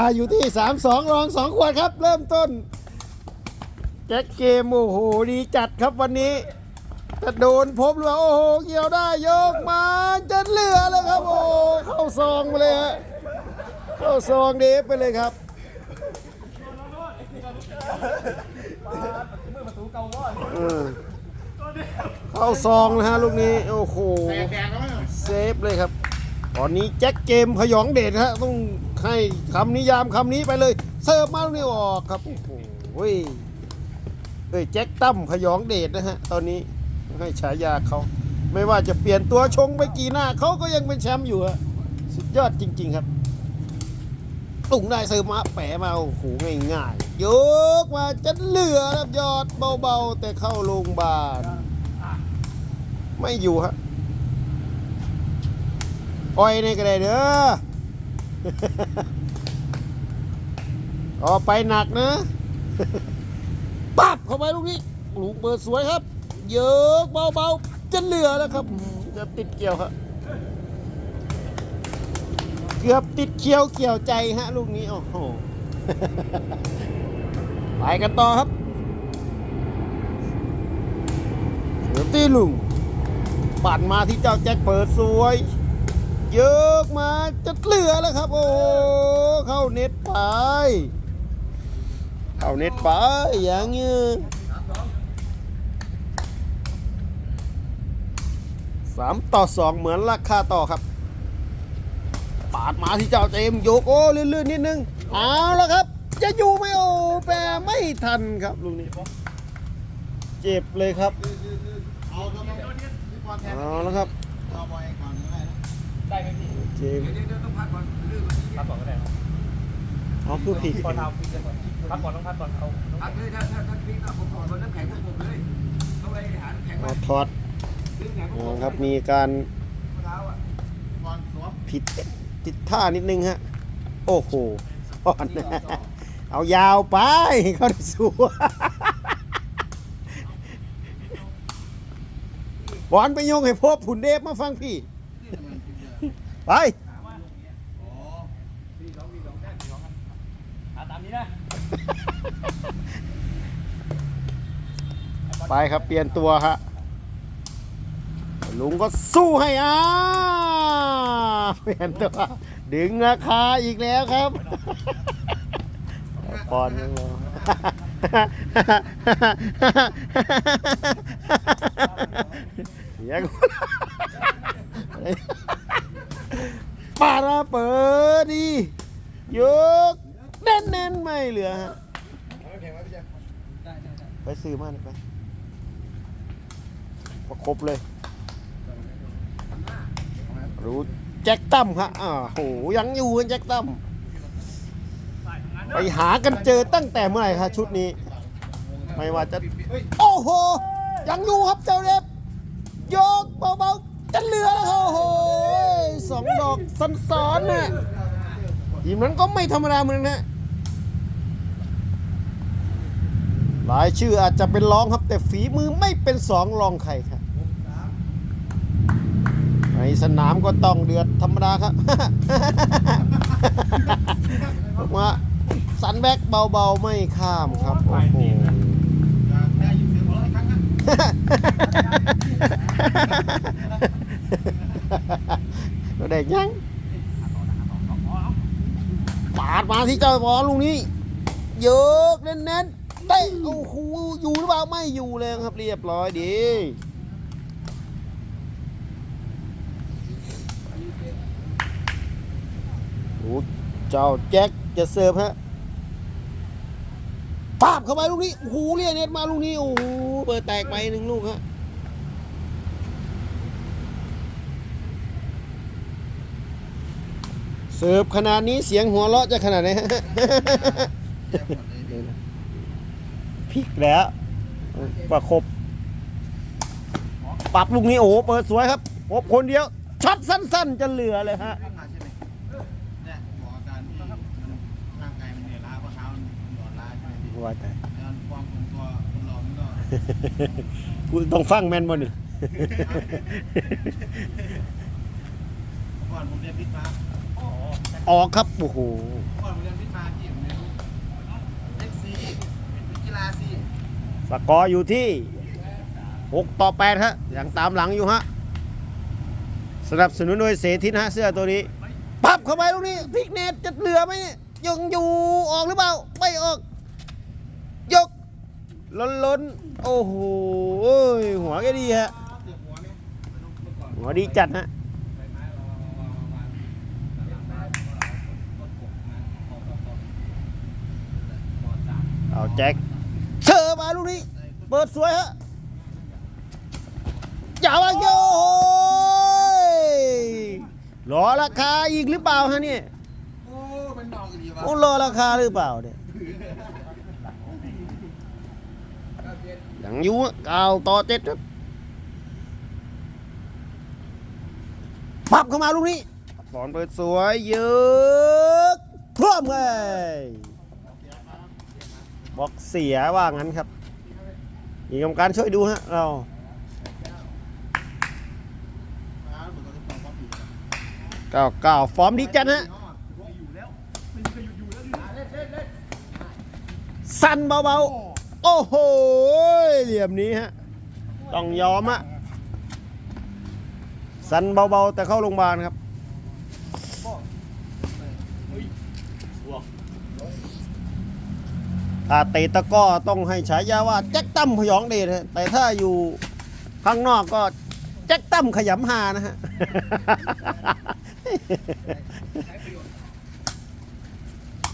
อาอยู่ที่สามสองรองสองขวดครับ เริ่มต้นแจ็คเกม โอ้โห ดีจัดครับวันนี้จะโดนพบหรือโอ้โห เกี่ยวได้ยกมาจะเหลือแล้วครับ โอ้เข้าซองไปเลยฮะเข้าซองเดฟไปเลยครับเออเข้าซองนะฮะลูกนี้ โอ้โหเซฟเลยครับ ตอนนี้แจ็คเกมพยองเดชฮะต้อง ให้คำนิยามคำนี้ไปเลย เสิร์ฟมาลูกนี่ออกครับ โอ้โหเฮ้ยเอ้ยแจ็คตั้มพยองเดชนะฮะ ตอนนี้ให้ฉายาเขาไม่ว่าจะเปลี่ยนตัวชงไปกี่หน้าเขาก็ยังเป็นแชมป์อยู่ฮะสุดยอดจริง ๆครับตุ่งได้เสิร์ฟมาแปะมาโอ้โหง่ายๆยกมาจะเหลือครับยอดเบาๆ แต่เข้าโรงพยาบาลไม่อยู่ฮะอ้อยนี่ก็ได้เด้อ ต่อไปหนักนะ ปั๊บเข้าไปลูกนี้ลูกเปิดสวยครับ เยอะเบาๆ จะเหลือแล้วครับอืมจะติดเกี่ยวครับ เกือบติดเคียวเกี่ยวใจฮะลูกนี้ โอ้โห ไปกันต่อครับเสือตีลุงปั่นมาที่เจ้าแจ็คเปิดสวย เยอะมาจะเหลือแล้วครับ โอ้เข้าเน็ตไป เข้าเน็ตไปอย่างเงี้ยสามต่อสองเหมือนราคาต่อครับ ปาดมาที่เจ้าเจมโยกโอ้ลื่นๆนิดนึงเอาแล้วครับ จะอยู่ไหมโอ้แปรไม่ทันครับลูกนี้เจ็บเลยครับเอาตัวนี้พี่บเอาแล้วครับ ได้นะได้ไหมพี่เจมส์เดี๋ยวเดี๋ยวต้องพักก่อนลื่นเมื่อกี้พักก่อนก็ได้ครับเอาคือผิดก่อนเอาพี่จะก่อนพักก่อนต้องพักก่อนเอาพักเลยถ้าถ้าถ้าพลิกก็ผมขอคนน้ำแข็งพวกผมเลยต้องไปหาน้ำแข็งเอามาถอดซื้อน้ำแข็งพวกอ๋ผอมครับมีการเท้าอะบอลสวมผิดติดท่านิดนึงฮะ โอ้โหอ่อนนะเอายาวไปเขาได้สัวบอลไปโยงให้พบผุนเดฟมาฟังพี่ ไปเอาตามนี้นะ ไปครับเปลี่ยนตัวฮะลุงก็สู้ให้อ่าเปลี่ยนตัว ดึงราคาอีกแล้วครับปอนนึง เหรอเสียงปาราเปิดดียกแน่นๆไม่เหลือฮะไปซื้อมาหน่อยไปประครบเลย รู้แจ็คตั้มครับอ่าโหยังอยู่กันแจ็คตั้มไปหากันเจอตั้งแต่เมื่อไหร่ครับชุดนี้ ไม่ว่าจะ โอ้โห ยังอยู่ครับเจ้าเด็บยกเบาๆจะเหลือแล้วครับโอ้โห สองดอกซ้อนๆนี่ยทีมนั้นก็ไม่ธรรมดาเหมือนกันนะหลายชื่ออาจจะเป็นรองครับ แต่ฝีมือไม่เป็นสองรองใครครับในสนามก็ต้องเดือดธรรมดาครับว่าสันแบกเบาๆ ไม่ข้ามครับโอ้โหอย่าแค่ยิน ตัวเราะอีกยั้งนะก็ได้ยังปาดมาที่เจ้าบอลลูกนี้เยอะเน้นๆเตะโอ้โหอยู่หรือเปล่าไม่อยู่เลยครับเรียบร้อยดีโอ้เจ้าแจ็คจะเสิร์ฟฮะปาบเข้าไปลูกนี้โอ้โหเรียกเน็ตมาลูกนี้โอ้โหเปิดแตกไปหนึ่งลูกฮะ เสิร์ฟขนาดนี้เสียงหัวเราะจะขนาดไหนฮะพลิกแล้วประคบปรับลูกนี้โอ้โหเปิดสวยครับพบคนเดียวช็อตสั้น ๆ จะเหลือเลยฮะขึ้นมาใช่ไหมเนี่ยบอกอาการที่มันร่างกายมันเหนื่อยล้าเพราะเท้ามันหย่อนล้าใช่ไหมพี่ว่าแต่แล้วความคงตัวคนเรามันก็กูต้องฟังแมนบ่นี่ก่อนผมเรียนพิษมา ออกครับโอ้โหก่อนเรียนวิทย์มาที่ผมเรียนเอ็กซีกีฬาซีสกอร์อยู่ที่ 6 ต่อ 8 ฮะ ยังตามหลังอยู่ฮะสนับสนุนโดยเสทินฮะ เสื้อตัวนี้ ปับเข้าไปลูกนี้พิกเนตจะเหลือไหมยังอยู่ออกหรือเปล่า ไม่ออก ยก ล้นล้นโอ้โหเอ้ยหัวแกดีฮะ หัวดีจัดฮะ เอา แจ็คเชอมาลูกนี้ เปิดสวยฮะอย่ามาโยรอราคาอีกหรือเปล่าฮะเนี่ยโอ้เป็นดอกกันดีวะโอ้รอราคาหรือเปล่าเนี่ยยังอยู่อะเก้าต่อเจ็ดครับปับเข้ามาลูกนี้บอลเปิดสวยเยอะพร้อมเลย บอกเสียว่างั้นครับมีกรรมการช่วยดูฮะเราเก่าเก่าเก้าฟอร์มดีจัดฮะอยู่แล้วมันก็อยู่อยู่แล้นเล่นเล่นสั่นเบาๆ โอ้โห เหลี่ยมนี้ฮะ ต้องยอมอะสั่นเบาๆ แต่เข้าโรงพยาบาลครับ ถ้าเตะตะก้อต้องให้ฉายาว่าแจ็คตั้มพยองเดชฮะแต่ถ้าอยู่ข้างนอกก็แจ็คตั้มขยำหานะฮะ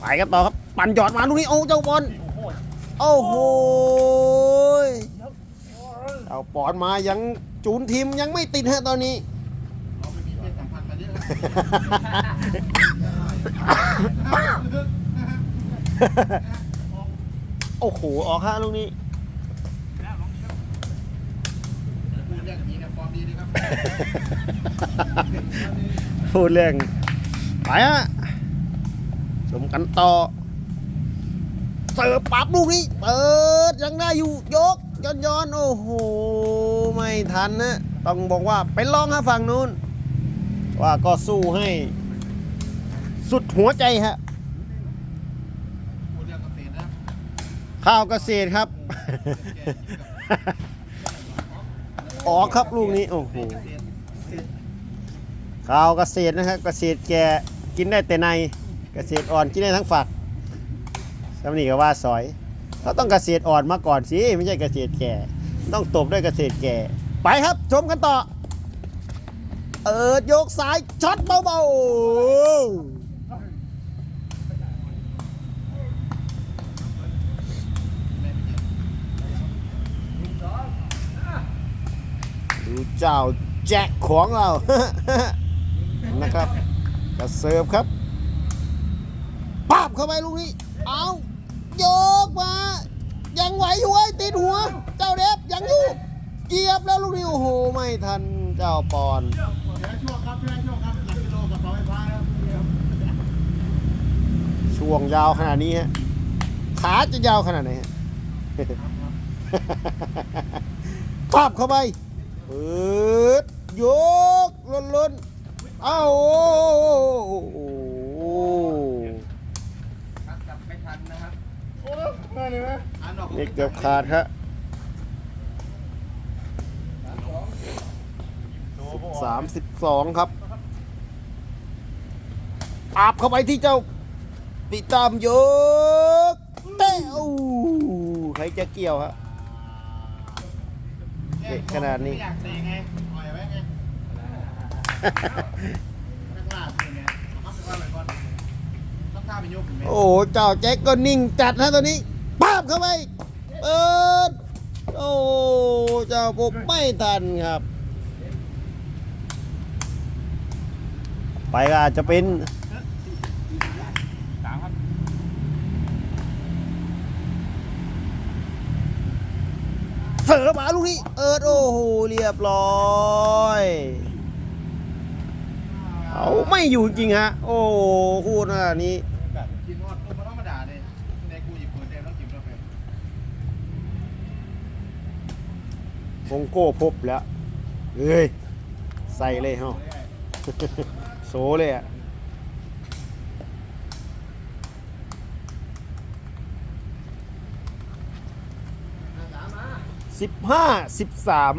ไปกันต่อครับ ปั่นหยอดมาลูกนี้โอ้เจ้าบอลโอ้โหเอาปอนมายังจูนทีมยังไม่ติดฮะตอนนี้ โอ้โห ออกฮะลูกนี้ พูดเรื่องนี้นะฟอร์มดีนะครับ พูดเรื่องไปฮะชมกันต่อ เสิร์ฟปับลูกนี้ เปิดยังได้อยู่ ยก ย้อนย้อนๆโอ้โห ไม่ทันนะ ต้องบอกว่าไปลองฮะฝั่งนู้น ว่าก็สู้ให้ สุดหัวใจฮะ พูดเรื่องเกษตรนะ ข้าวเกษตรครับ ออกครับลูกนี้ โอ้โหข้าวเกษตรนะครับเกษตรแก่กินได้แต่ในเกษตรอ่อนกินได้ทั้งฝักสำนีก็ว่าซอยเขาต้องเกษตรอ่อนมาก่อนสิไม่ใช่เกษตรแก่ ต้องตบด้วยเกษตรแก่ ไปครับชมกันต่อ เอิดโยกซ้ายช็อตเบาๆดู เจ้าแจ็คของเรา นะครับกระเสิร์ฟครับปาบเข้าไปลูกนี้เอาโยกมา ยังไหวอยู่เว้ยติดหัว เจ้าเดฟยังอยู่เกียบแล้วลูกนี้โอ้โหไม่ทันเจ้าปอนช่วงยาวขนาดนี้ฮะขาจะยาวขนาดไหนฮะปาบเข้าไป ปิดยกล้นล้นเอ้าโอ้โหจับไม่ทันนะครับโอ้มาเลยไหมอ่านออกนี่เกือบขาดฮะสามสิบสองครับอาบเข้าไปที่เจ้าติดตามยกเต้าใครจะเกี่ยวฮะ เด็กขนาดนี้ไม่อยากเตะไงปล่อยไว้ไงไม่กล้าเตะไงเอาเข้าไปก่อนไปก่อนต้องท่าไปยกถึงไหมโอ้โหเจ้าแจ็คก็นิ่งจัดนะตัวนี้ป้าบเข้าไปเปิดโอ้เจ้าผมไม่ทันครับ ไปก็อาจจะเป็น สามครับ เสอมาลูกนี้ เอิดโอ้โหเรียบร้อยเอาไม่อยู่จริงฮะ โอ้โหคู่หน้านี้กินฮอดตัวมันธรรมดาเลยในกูหยิบปิดเต็มแล้วกินแล้วไปคงโก้พบแล้วเฮ้ยใส่เลยฮาโซเลยอะ สิบห้าสิบสาม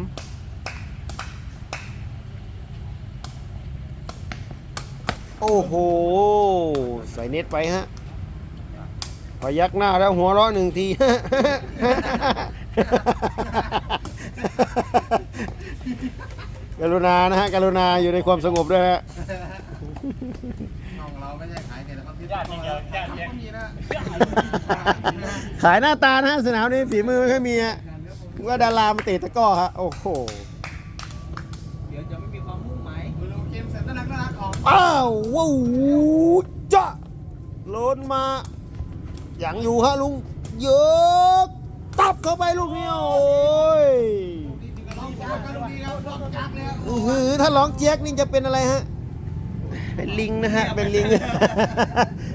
โอ้โห ใส่เน็ตไปฮะ พยักหน้าแล้วหัวเราะหนึ่งทีกรุณานะฮะกรุณาอยู่ในความสงบด้วยฮะของเราไม่ใช่ขายแต่ละครับที่ญาติอย่างเดียวญาติอย่างก็มีนะขายหน้าตานะฮะสนามนี้ฝีมือไม่ค่อยมีฮะ ว่าดารามาเตะตะกร้อฮะโอ้โหเดี๋ยวจะไม่มีความมุ่งหมายดูเกมเสร็จน่ารักน่ารักของอ้าวว้าวจ้ะโลนมาอย่างอยู่ฮะลุงเยอะตับเข้าไปลูกนี้โอ้ยดีจริงก็ร้องจากกันดีครับร้องจากเลยครับอื้อหือถ้าร้องเจี๊ยกนี่จะเป็นอะไรฮะเป็นลิงนะฮะเป็นลิง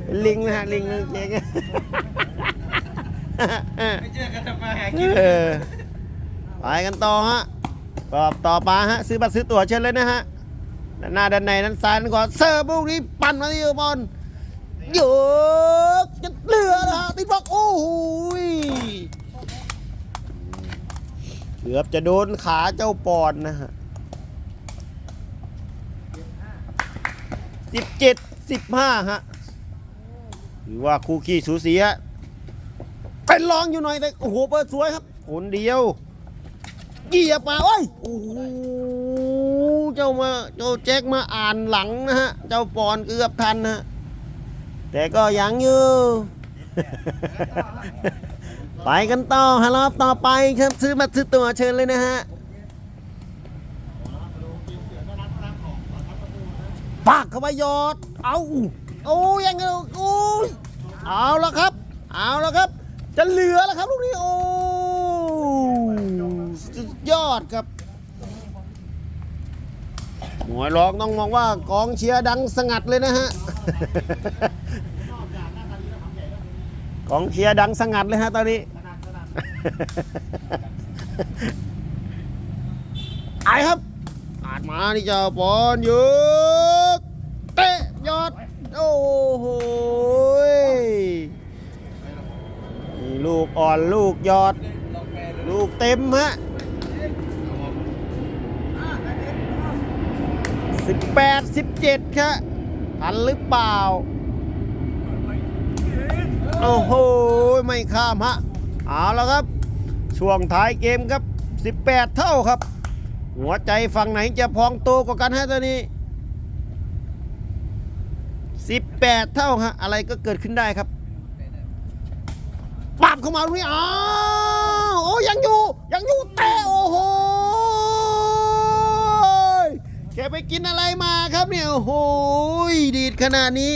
เป็นลิงนะฮะลิงนะเจ๊กไม่เจอกันจะมาหากินเออ ไปกันต่อฮะตอบต่อมาฮะซื้อบัตรซื้อตั๋วเชิญเลยนะฮะด้านหน้าด้านในด้านซ้ายด้านขวาเสิร์ฟลูกนี้ปั่นมาที่บอลเยอะจะเหลือนะฮะติดบล็อกโอ้โหเกือบจะโดนขาเจ้าปอนนะฮะสิบเจ็ดสิบห้าฮะถือว่าคู่ขี้สูสีฮะเป็นรองอยู่หน่อยแต่โอ้โหเปิดสวยครับคนเดียว เหยียบมาโอ้ยโอ้โหเจ้ามาเจ้าแจ็คมาอ่านหลังนะฮะ เจ้าปอนเกือบทันนะฮะแต่ก็ยังอยู่ ไปกันต่อฮะรอบต่อไปครับซื้อมาซื้อตัวเชิญเลยนะฮะปากเข้าไปยอด เอาโอ้ยังไงโอ้ยเอาแล้วครับ เอาแล้วครับ จะเหลือแล้วครับลูกนี้โอ้ ยอดครับหมวยร้องต้องมองว่ากองเชียร์ดังสงัดเลยนะฮะ กองเชียร์ดังสงัดเลยฮะตอนนี้ไอครับอาดมานี่เจ้าบอลยกเตะยอด โอ้โหยนี่ลูกอ่อนลูกยอด ลูกเต็มฮะ สิบแปดสิบเจ็ดครับทันหรือเปล่า โอ้โห ไม่ข้ามฮะ เอาแล้วครับ ช่วงท้ายเกมครับ 18 เท่าครับ หัวใจฝั่งไหนจะพองโตกว่ากันฮะตอนนี้ 18 เท่าฮะ อะไรก็เกิดขึ้นได้ครับปาบเข้ามาตรงนี้อ้าวโอ้ยังอยู่ ยังอยู่แต่โอ้โห แกไปกินอะไรมาครับเนี่ยโอ้โหดีดขนาดนี้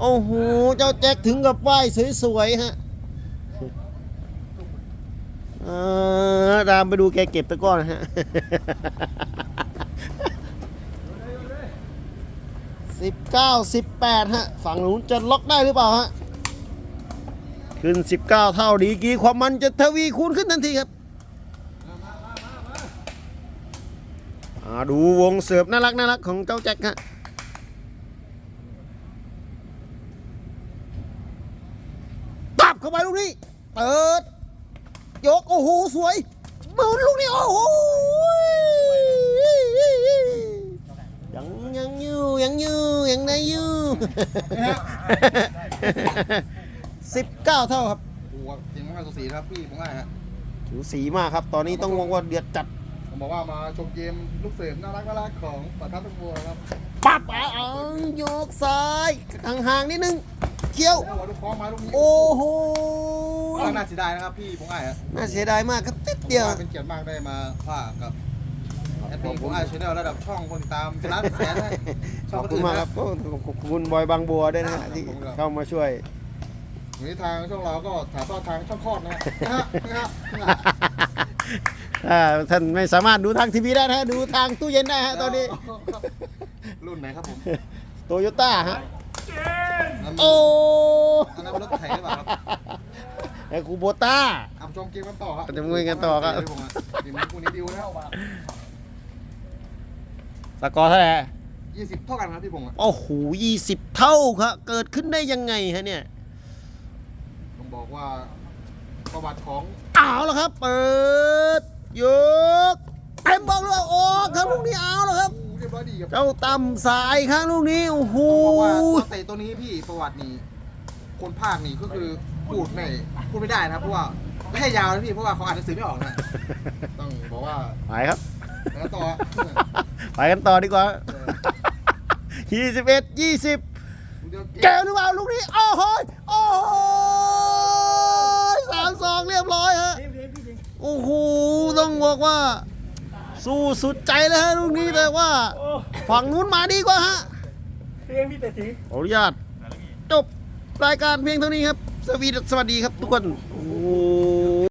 โอ้โห เจ้าแจ็คถึงกับไหว้สวยๆฮะเออตามไปดูแกเก็บตะก้อนฮะสิบเก้าสิบแปดฮะ ฝั่งนู้นจะล็อกได้หรือเปล่าฮะ ขึ้นสิบเก้าเท่าดีกีความมันจะทวีคูณขึ้นทันทีครับ อ่าดูวงเสิร์ฟน่ารักน่ารักของเจ้าแจ็คฮะปับเข้าไปลูกนี้ เปิด ยก โอ้โห สวยมือลูกนี้ โอ้โห ยังยังอยู่ยังอยู่ยังได้อยู่สิบเก้าเท่าครับโอ้โหจริงมากสุสีครับพี่ผมว่าฮะ ถูสีมากครับ ตอนนี้ต้องมองว่าเดือดจัดผม บอกว่ามาชมเกมลูกเสิร์ฟน่ารักน่ารักของปะทับตะบัวครับปับเอาเอายกซ้ายห่างๆนิดนึงเคี้ยวแล้วหัวลูกคอมาลูกนี้โอ้โหน่าเสียดายนะครับพี่ผมว่าฮะน่าเสียดายมากครับติดเดียวเป็นเกียรติมากได้มาภาคกับแอดมินของไอชแนลระดับช่องคนติดตามล้านแสนนะขอบคุณมากครับก็ขอบคุณบอยบางบัวด้วยนะฮะที่เข้ามาช่วยวันนี้ทางช่องเราก็ถ่ายทอดทางช่องคลอดนะฮะนะฮะนะฮะ อ่าท่านไม่สามารถดูทางทีวีได้นะฮะดูทางตู้เย็นได้ฮะตอนนี้รุ่นไหนครับผมโตโยต้าฮะนั่นโอ้อันนั้นรถไถหรือเปล่าครับไอ้คูโบต้าเอาชมเกมกันต่อครับจะมุยกันต่อครับทีมคู่นี้ดิวนะสกอร์เท่าไหร่ยี่สิบเท่ากันครับพี่พงศ์อะโอ้โหยี่สิบเท่าครับเกิดขึ้นได้ยังไงฮะเนี่ยผมบอกว่า ประวัติของเอาแล้วครับ เปิดยกเต็มบอลเลยออกครับลูกนี้เอาแล้วครับเรียบร้อยดีครับเจ้าต่ำสายครับลูกนี้โอ้โหบอกว่าตัวเตะตัวนี้พี่ประวัตินี่คนภาคนี่ก็คือพูดไม่พูดไม่ได้นะครับเพราะว่าไม่ให้ยาวนะพี่เพราะว่าเขาอ่านหนังสือไม่ออกนะต้องบอกว่าไปครับ แล้วต่อ ไปกันต่อดีกว่ายี่สิบเอ็ดยี่สิบเดี๋ยวแกวหรือเปล่าลูกนี้ โอ้โหยโอ้โห ยสามสองเรียบร้อยฮะโอ้โหต้องบอกว่า สู้สุดใจแล้วฮะลูกนี้แต่ว่าโอ้ฝั่งนู้นมาดีกว่าฮะเพียงพี่แต่สีขออนุญาตจบรายการเพียงเท่านี้ครับ สวีสวัสดีครับทุกคนโอ้โห